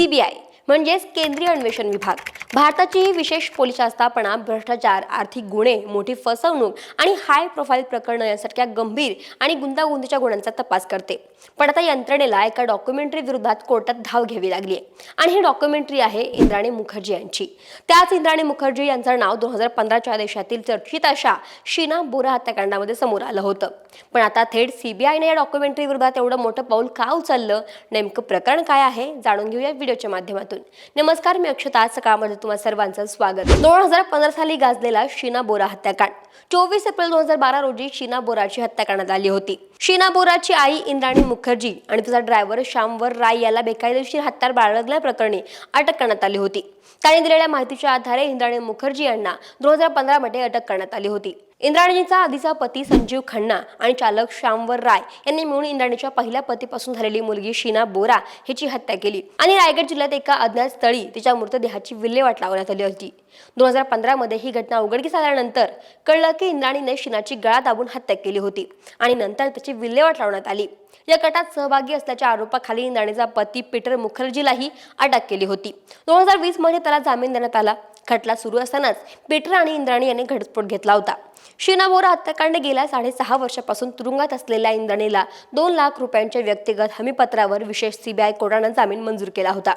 CBI म्हणजेच केंद्रीय अन्वेषण विभाग. भारताची ही विशेष पोलीस आस्थापना भ्रष्टाचार आर्थिक गुन्हे मोठी फसवणूक आणि हाय प्रोफाईल प्रकरणं यासारख्या गंभीर आणि गुंतागुंतीच्या गुन्ह्यांचा तपास करते. पण आता यंत्रणेला एका डॉक्युमेंटरी विरोधात कोर्टात धाव घ्यावी लागली आहे. आणि ही डॉक्युमेंटरी आहे इंद्राणी मुखर्जी यांची. त्याच इंद्राणी मुखर्जी यांचं नाव दोन हजार पंधराच्या देशातील चर्चित अशा शीना बोरा हत्याकांडामध्ये समोर आलं होतं. पण आता थेट सीबीआयने या डॉक्युमेंटरी विरोधात एवढं मोठं पाऊल का उचललं? नेमकं प्रकरण काय आहे? जाणून घेऊया व्हिडिओच्या माध्यमातून. नमस्कार मी अक्षता. आज सकाळमध्ये तुम्हाला सर्वांचं स्वागत. दोन हजार पंधरा साली गाजलेला शीना बोरा हत्याकांड. चोवीस एप्रिल दोन हजार बारा रोजी शीना बोराची हत्या करण्यात आली होती. शीना बोराची आई इंद्राणी मुखर्जी आणि तिचा ड्रायव्हर श्यामवर राय याला बेकायदेशीर हत्यार बाळगल्याप्रकरणी अटक करण्यात आली होती. त्याने दिलेल्या माहितीच्या आधारे इंद्राणी मुखर्जी यांना दोन हजार पंधरा मध्ये अटक करण्यात आली होती. इंद्राणीचा आधीचा पती संजीव खन्ना आणि चालक श्यामवर राय यांनी मिळून इंद्राणीच्या पहिल्या पतीपासून झालेली मुलगी शीना बोरा हिची हत्या केली आणि रायगड जिल्ह्यात एका अज्ञात स्थळी तिच्या मृतदेहाची विल्हेवाट लावण्यात आली होती. दोन हजार पंधरामध्ये ही घटना उघडकीस आल्यानंतर कळलं की इंद्राणीने शिनाची गळा दाबून हत्या केली होती आणि नंतर त्याची विल्हेवाट लावण्यात आली. या गटात सहभागी असल्याच्या आरोपाखाली इंद्राणीचा पती पीटर मुखर्जीलाही अटक केली होती. दोन हजार वीसमध्ये त्याला जामीन देण्यात आला. खटला सुरू असतानाच पीटर आणि इंद्राणी यांनी घटस्फोट घेतला होता. शीना बोरा हत्याकांड गेल्या साडेसहा वर्षापासून तुरुंगात असलेल्या इंद्रणीला दोन लाख रुपयांच्या व्यक्तिगत हमीपत्रावर विशेष सीबीआय कोर्टानं जामीन मंजूर केला होता.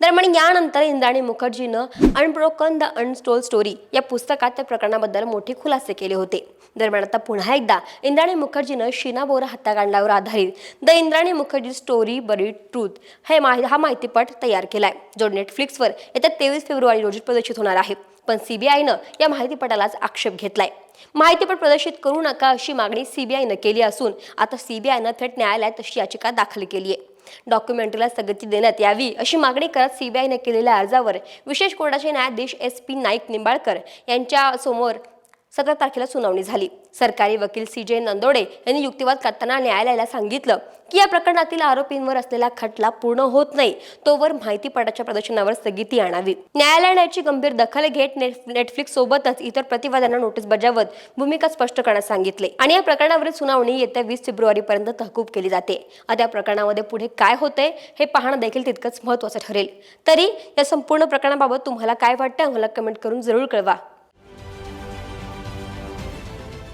दरम्यान यानंतर इंद्राणी मुखर्जीनं अनब्रोकन द अनस्टोल स्टोरी या पुस्तकात त्या प्रकरणाबद्दल मोठे खुलासे केले होते. दरम्यान आता पुन्हा एकदा इंद्राणी मुखर्जीनं शीना बोरा हत्याकांडावर आधारित the Indrani Mukherjee story buried truth हे हा माहितीपट तयार केलाय जो नेटफ्लिक्सवर येत्या तेवीस फेब्रुवारी रोजी प्रदर्शित होणार आहे. पण सीबीआयनं या माहितीपटालाच आक्षेप घेतलाय. माहितीपट प्रदर्शित करू नका अशी मागणी सीबीआयनं केली असून आता सीबीआयनं थेट न्यायालयात अशी याचिका दाखल केली आहे. डॉक्युमेंटरीला स्थगिती देण्यात यावी अशी मागणी करत सीबीआयने केलेल्या अर्जावर विशेष कोर्टाचे न्यायाधीश एस पी नाईक निंबाळकर यांच्या समोर सतरा तारखेला सुनावणी झाली. सरकारी वकील सी जे नंदोडे यांनी युक्तिवाद करताना न्यायालयाला सांगितलं की या प्रकरणातील आरोपींवर असलेला खटला पूर्ण होत नाही. तोवर माहितीपटाच्या प्रदर्शनावर स्थगिती आणावी. न्यायालयाने याची गंभीर दखल घेत नेट- नेटफ्लिक्स सोबतच इतर प्रतिवादांना नोटीस बजावत भूमिका स्पष्ट करण्यास सांगितले. आणि या प्रकरणावरील सुनावणी येत्या वीस फेब्रुवारी पर्यंत तहकूब केली जाते. आता या प्रकरणामध्ये पुढे काय होतंय हे पाहणं देखील तितकंच महत्वाचं ठरेल. तरी या संपूर्ण प्रकरणाबाबत तुम्हाला काय वाटतं मला कमेंट करून जरूर कळवा.